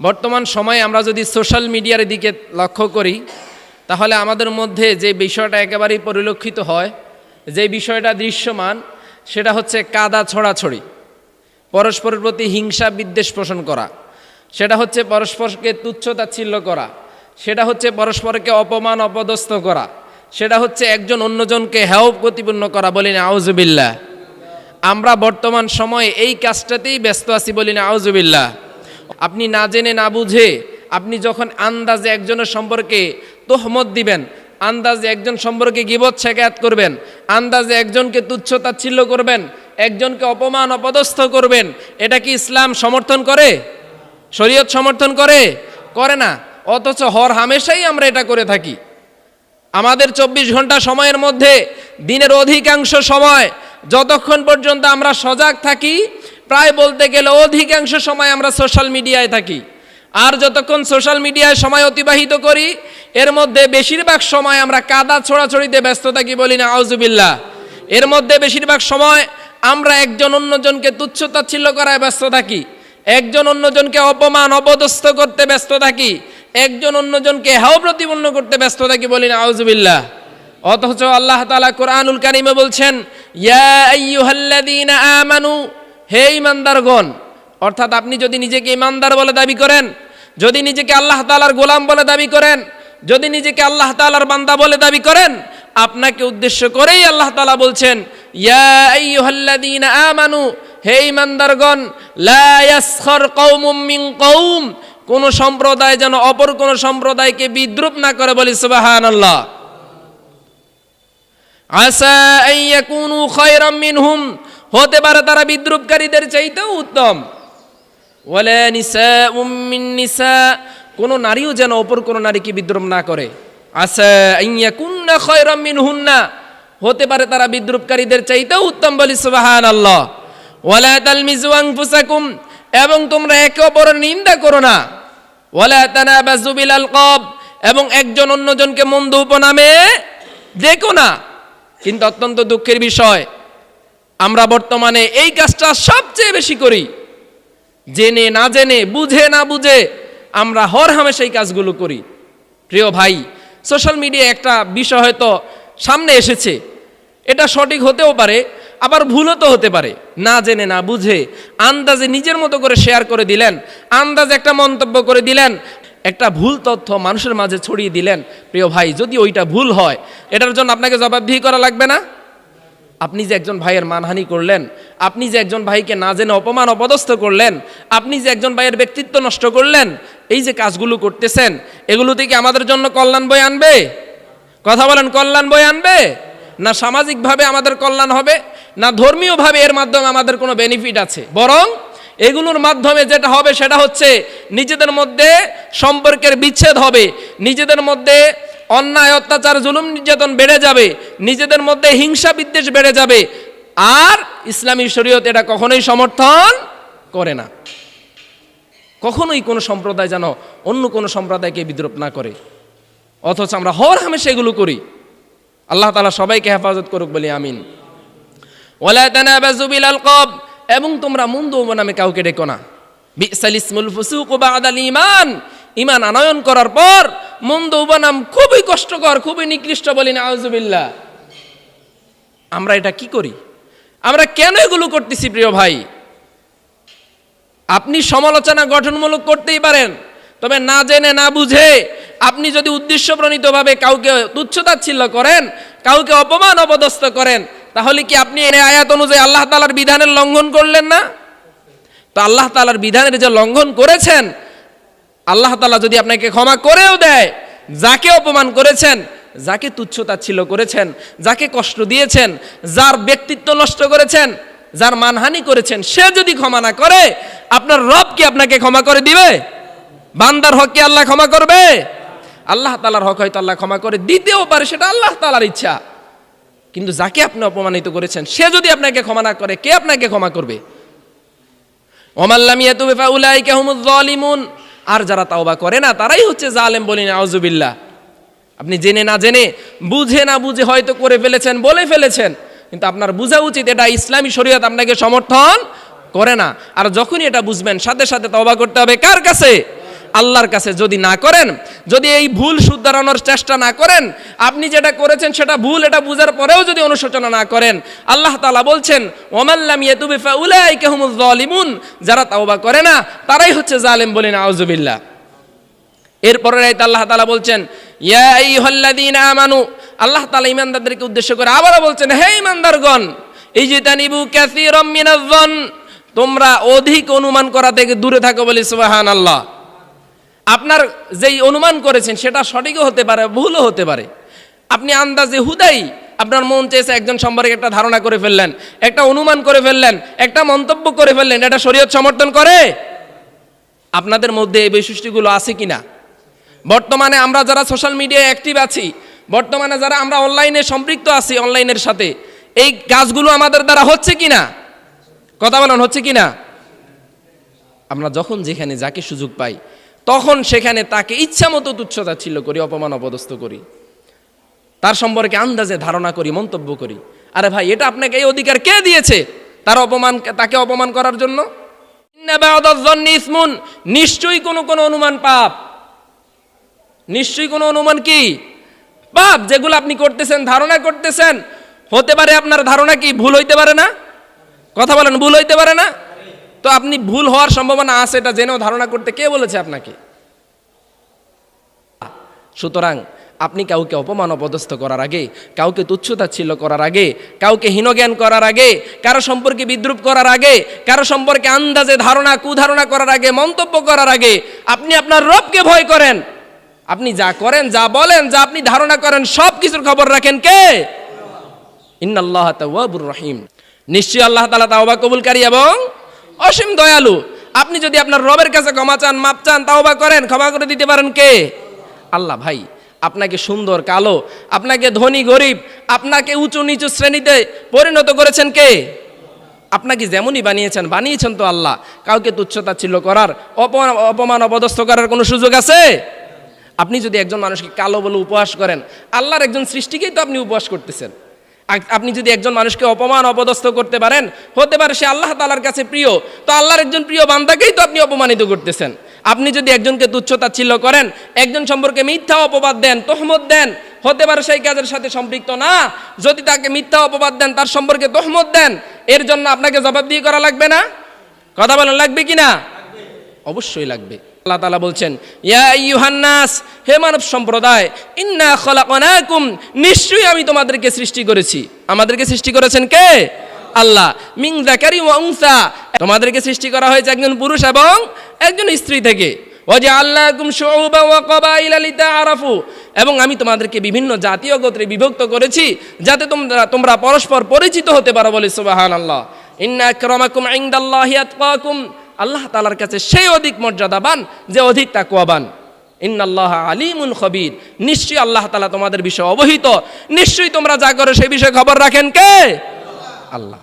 বর্তমান সময়ে আমরা যদি সোশ্যাল মিডিয়ার দিকে লক্ষ্য করি, তাহলে আমাদের মধ্যে যে বিষয়টা একেবারেই পরিলক্ষিত হয়, যে বিষয়টা দৃশ্যমান, সেটা হচ্ছে কাদা ছড়াছড়ি, পরস্পরের প্রতি হিংসা বিদ্বেষ পোষণ করা, সেটা হচ্ছে পরস্পরকে তুচ্ছতাচ্ছিল্য করা, সেটা হচ্ছে পরস্পরকে অপমান অপদস্থ করা, সেটা হচ্ছে একজন অন্যজনকে হেয় প্রতিপন্ন করা বলি না আউজুবিল্লাহ আমরা বর্তমান সময়ে এই কাজটাতেই ব্যস্ত আছি বলি না আউজুবিল্লাহ আপনি না জেনে, না বুঝে, আপনি যখন আন্দাজে একজনের সম্পর্কে তোহমত দিবেন, আন্দাজে একজন সম্পর্কে গিবত, শেখায়াত করবেন, আন্দাজে একজনকে তুচ্ছ তাচ্ছিল্য করবেন, একজনকে অপমান, অপদস্থ করবেন, এটা কি ইসলাম সমর্থন করে? শরীয়ত সমর্থন করে? করে না। অথচ হর হামেশাই আমরা এটা করে থাকি। আমাদের চব্বিশ ঘণ্টা সময়ের মধ্যে দিনের অধিকাংশ সময় যতক্ষণ পর্যন্ত আমরা সজাগ থাকি প্রায় বলতে গেলে অধিকাংশ সময় আমরা সোশ্যাল মিডিয়ায় থাকি। আর যতক্ষণ সোশ্যাল মিডিয়ায় সময় অতিবাহিত করি, এর মধ্যে বেশিরভাগ সময় আমরা কাদা ছোড়াছড়িতে ব্যস্ত থাকি বলি না আউজুবিল্লাহ এর মধ্যে বেশিরভাগ সময় আমরা একজন অন্যজনকে তুচ্ছ তাচ্ছিল্য করায় ব্যস্ত থাকি, একজন অন্যজনকে অপমান, অপদস্থ করতে ব্যস্ত থাকি, একজন অন্যজনকে হাও প্রতিপন্ন করতে ব্যস্ত থাকি বলি না আউজুবিল্লাহ অথচ আল্লাহ তাআলা কোরআনুল কারিমে বলছেন, ইয়া আমানু হে ইমানদারগণ, অর্থাৎ আপনি যদি নিজেকে ইমানদার বলে দাবি করেন, যদি নিজেকে আল্লাহ তাআলার গোলাম বলে দাবি করেন, যদি নিজেকে আল্লাহ তালার বান্দা বলে দাবি করেন, আপনাকে উদ্দেশ্য করেই আল্লাহ তালা বলছেন আমানু, হে ইমানদারগণ, লা ইয়াসখর কওমুম মিন কওম, কোন সম্প্রদায় যেন অপর কোন সম্প্রদায়কে বিদ্রুপ না করে বলি সুবহানাল্লাহ। আসা আইয়াকুনু খায়রাম মিনহুম হতে পারে তারা বিদ্রুপকারীদের চাইতেও উত্তম। ওয়ালা নিসাউম মিন নিসা, কোন নারীও যেন অপর কোন নারীকে বিদ্রুপ না করে। আসা আইয়াকুন্না খায়রাম মিনহুন্না, হতে পারে তারা বিদ্রুপকারীদের চাইতেও উত্তম বলি সুবহানাল্লাহ। ওয়ালা তালমিজু আনফুসাকুম, এবং তোমরা একে অপরের নিন্দা করো না। ওয়ালা তানাবাজু বিল আলকাব এবং একজন অন্যজনকে মন্দ উপনামে দেখো না। কিন্তু অত্যন্ত দুঃখের বিষয় আমরা বর্তমানে এই কাজটা সবচেয়ে বেশি করি। জেনে না জেনে, বুঝে না বুঝে আমরা হর হামেশা এই কাজগুলো করি। প্রিয় ভাই, সোশ্যাল মিডিয়ায় একটা বিষয় হয়তো সামনে এসেছে। এটা সঠিক হতেও পারে, আবার ভুলও তো হতে পারে। না জেনে, না বুঝে আন্দাজে নিজের মতো করে শেয়ার করে দিলেন, আন্দাজে একটা মন্তব্য করে দিলেন, একটা ভুল তথ্য মানুষের মাঝে ছড়িয়ে দিলেন। প্রিয় ভাই, যদি ওইটা ভুল হয়, এটার জন্য আপনাকে জবাবদিহি করা লাগবে না। আপনি যে একজন ভাইয়ের মানহানি করলেন, আপনি যে একজন ভাইকে না জেনে অপমান অপদস্থ করলেন, আপনি যে একজন ভাইয়ের ব্যক্তিত্ব নষ্ট করলেন, এই যে কাজগুলো করতেছেন, এগুলো থেকে আমাদের জন্য কল্যাণ বই আনবে? কথা বলেন, কল্যাণ বই আনবে? না সামাজিকভাবে আমাদের কল্যাণ হবে, না ধর্মীয়ভাবে এর মাধ্যমে আমাদের কোনো বেনিফিট আছে? বরং এগুলোর মাধ্যমে যেটা হবে সেটা হচ্ছে নিজেদের মধ্যে সম্পর্কের বিচ্ছেদ হবে, নিজেদের মধ্যে অন্যায়, অত্যাচার, জুলুম, নির্যাতন বেড়ে যাবে। নিজেদের মধ্যে হিংসা বিদ্বেষ বেড়ে যাবে। আর ইসলামী শরীয়ত এটা কখনোই সমর্থন করে না। কখনোই কোনো সম্প্রদায় যেন অন্য কোনো সম্প্রদায়কে বিদ্রোপ না করে। অথচ আমরা হর হামেশা এগুলো করি। আল্লাহ তালা সবাইকে হেফাজত করুক বলি, আমিন। এবং তোমরা মন্দ নামে কাউকে ডেকো না। ইমান ইমান আনয়ন করার পর মন্দ উপনাম খুবই কষ্টকর, খুবই নিকৃষ্ট বলি না আউজুবিল্লাহ আমরা এটা কি করি? আমরা কেন এগুলো করতেছি প্রিয় ভাই? আপনি সমালোচনা গঠনমূলক করতেই পারেন, তবে না জেনে, না বুঝে আপনি যদি উদ্দেশ্যপ্রণীতভাবে কাউকে তুচ্ছতাচ্ছিল্য করেন, কাউকে অপমান অপদস্থ করেন, তাহলে কি আপনি এর আয়াত অনুযায়ী আল্লাহ তালার বিধানের লঙ্ঘন করলেন না? তো আল্লাহ তালার বিধানের যে লঙ্ঘন করেছেন আল্লাহ তালা যদি আপনাকে ক্ষমা করেও দেয়, যাকে অপমান করেছেন, যাকে তুচ্ছতাচ্ছিল্য করেছেন, যাকে কষ্ট দিয়েছেন, যার ব্যক্তিত্ব নষ্ট করেছেন, যার মানহানি করেছেন, সে যদি ক্ষমা না করে, আপনার রব কি আপনাকে ক্ষমা করে দিবে? বান্দার হক কি আল্লাহ ক্ষমা করবে? আল্লাহ তালার হক হয়তো আল্লাহ ক্ষমা করে দিতেও পারে, সেটা আল্লাহ তালার ইচ্ছা। কিন্তু যাকে আপনি অপমানিত করেছেন, সে যদি আপনাকে ক্ষমা না করে, কে আপনাকে ক্ষমা করবে? ওমাল্লাম ইয়াতুবে ফাউলাইকা হুমুজ জালিমুন। আর যারা তাওবা করে না, তারাই হচ্ছে জালেম বলি না আউজুবিল্লাহ আপনি জেনে না জেনে, বুঝে না বুঝে হয়তো করে ফেলেছেন, বলে ফেলেছেন, কিন্তু আপনার বোঝা উচিত এটা ইসলামী শরীয়ত আপনাকে সমর্থন করে না। আর যখনই এটা বুঝবেন, সাথে সাথে তাওবা করতে হবে কার কাছে? আল্লাহর কাছে যদি না করেন, যদি এই ভুল শুদ্ধারানোর চেষ্টা না করেন, আপনি যেটা করেছেন সেটা ভুল, এটা বুঝার পরেও যদি অনুশোচনা না করেন, আল্লাহ তালা বলছেন ওমাল্লাম ইয়েতুবি ফাউলাইকাহুমুজ জালিমুন যারা তাওবা করে না, তারাই হচ্ছে জালেম বলেন আউজুবিল্লাহ এরপরে রাইতে আল্লাহ তালা বলছেন, ইয়া আইয়ুহাল্লাযীনা আমানু আল্লাহ তালা ইমানদারদেরকে উদ্দেশ্য করে আবারও বলছেন, হে ইমানদারগণ এই যে তানিবু কাসীরাম মিনাজ-যন তোমরা অধিক অনুমান করা থেকে দূরে থাকো বলে বলি সুবহানাল্লাহ। আপনার যেই অনুমান করেছেন, সেটা সঠিকও হতে পারে, ভুলও হতে পারে। আপনি আন্দাজে হুদাই আপনার মন চেয়েছে একজন সম্পর্কে একটা ধারণা করে ফেললেন, একটা অনুমান করে ফেললেন, একটা মন্তব্য করে ফেললেন, এটা শরীয়ত সমর্থন করে? আপনাদের মধ্যে এই বৈশিষ্ট্যগুলো আছে কিনা? বর্তমানে আমরা যারা সোশ্যাল মিডিয়ায় অ্যাক্টিভ আছি, বর্তমানে যারা আমরা অনলাইনে সম্পৃক্ত আছি অনলাইনের সাথে, এই কাজগুলো আমাদের দ্বারা হচ্ছে কিনা? কথা বলেন, হচ্ছে কিনা? আমরা যখন যেখানে যাকে সুযোগ পাই তখন সেখানে তাকে ইচ্ছা মতো তুচ্ছতা ছিল করি, অপমান অপদস্থ করি। তার সম্পর্কে আন্দাজে ধারণা করি, মন্তব্য করি। আরে ভাই, এটা আপনাকে এই অধিকার কে দিয়েছে? তার অপমান, তাকে অপমান করার জন্য? নিশ্চয়ই কোনো কোনো অনুমান পাপ। নিশ্চয়ই কোনো অনুমান কি? পাপ যেগুলো আপনি করতেছেন, ধারণা করতেছেন, হতে পারে আপনার ধারণা কি, ভুল হইতে পারে না? কথা বলেন, ভুল হইতে পারে না? তো আপনি ভুল হওয়ার সম্ভাবনা আছে, এটা জেনেও ধারণা করতে কে বলেছে আপনাকে? সুতরাং আপনি কাউকে অপমান অপদস্থ করার আগে, কাউকে তুচ্ছতাচ্ছিল্য করার আগে, কাউকে হীনজ্ঞান করার আগে, কারও সম্পর্কে বিদ্রুপ করার আগে, কারও সম্পর্কে আন্দাজে ধারণা, কুধারণা করার আগে, মন্তব্য করার আগে, আপনি আপনার রবকে ভয় করেন। আপনি যা করেন, যা বলেন, যা আপনি ধারণা করেন, সব কিছুর খবর রাখেন কে? ইন্নাল্লাহ তাওয়াবুর রহিম। নিশ্চয়ই আল্লাহ তাআলা তাওবা কবুলকারী এবং অসীম দয়ালু। আপনি যদি আপনার রবের কাছে ক্ষমা চান মাপ চান তাও তাওবা করেন, ক্ষমা করে দিতে পারেন কে? আল্লাহ ভাই, আপনাকে সুন্দর, কালো, আপনাকে ধনী, গরিব, আপনাকে উঁচু নিচু শ্রেণীতে পরিণত করেছেন কে? আপনাকে যেমনই বানিয়েছেন বানিয়েছেন তো আল্লাহ। কাউকে তুচ্ছতা ছিল করার, অপমান অপমান, অপদস্থ করার কোনো সুযোগ আছে? আপনি যদি একজন মানুষকে কালো বলে উপহাস করেন, আল্লাহর একজন সৃষ্টিকেই তো আপনি উপহাস করতেছেন। আপনি যদি একজন মানুষকে অপমান, অপদস্থ করতে পারেন, হতে পারে সে আল্লাহ তালার কাছে প্রিয়। তো আল্লাহর একজন প্রিয় বান্দাকেই তো আপনি অপমানিত করতেছেন। আপনি যদি একজনকে তুচ্ছতাচ্ছিল্য করেন, একজন সম্পর্কে মিথ্যা অপবাদ দেন, তহমত দেন, হতে পারে সেই কাজের সাথে সম্পৃক্ত না। যদি তাকে মিথ্যা অপবাদ দেন, তার সম্পর্কে তহমত দেন, এর জন্য আপনাকে জবাবদিহি করা লাগবে না? কথা বলেন, লাগবে কি না? অবশ্যই লাগবে। আল্লাহ তাআলা বলছেন, ইয়া হে মানব সম্প্রদায়, ইন্না খলাকনাকুম, নিশ্চয়ই আমি তোমাদেরকে সৃষ্টি করেছি। আমাদেরকে সৃষ্টি করেছেন কে? আল্লাহ। মিং যাকারি ওয়া উনসা, তোমাদেরকে সৃষ্টি করা হয়েছে একজন পুরুষ এবং একজন স্ত্রী থেকে। ওয়াজা আল্লাহকুম শুউবা লিতাআরাফু, এবং আমি তোমাদেরকে বিভিন্ন জাতীয় গোত্রে বিভক্ত করেছি, যাতে তোমরা তোমরা পরস্পর পরিচিত হতে পারো বলে সুবহানাল্লাহ। ইন্না আকরামাকুম ইনদাল্লাহি আতকাকুম আল্লাহ তালার কাছে সেই অধিক মর্যাদাবান যে অধিক তাকুয়াবান ইন্নাল্লাহ আলিমুন খবির। নিশ্চয়ই আল্লাহ তালা তোমাদের বিষয়ে অবহিত। নিশ্চয়ই তোমরা যা করো সেই বিষয়ে খবর রাখেন কে? আল্লাহ।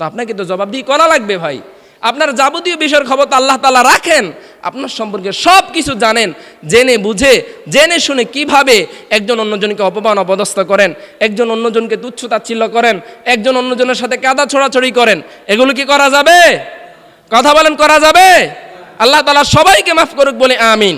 তো আপনাকে তো জবাবদিহি করা লাগবে ভাই। আপনার যাবতীয় বিষয়ের খবর আল্লাহ তালা রাখেন। আপনার সম্পর্কে সব কিছু জানেন, জেনে বুঝে, জেনে শুনে কীভাবে একজন অন্যজনকে অপমান, অপদস্থ করেন, একজন অন্যজনকে তুচ্ছ তাচ্ছিল্য করেন, একজন অন্যজনের সাথে কাদা ছোড়াছড়ি করেন, এগুলো কি করা যাবে? কথা বলেন করা যাবে? আল্লাহ তালা সবাইকে মাফ করুক বলে আমিন।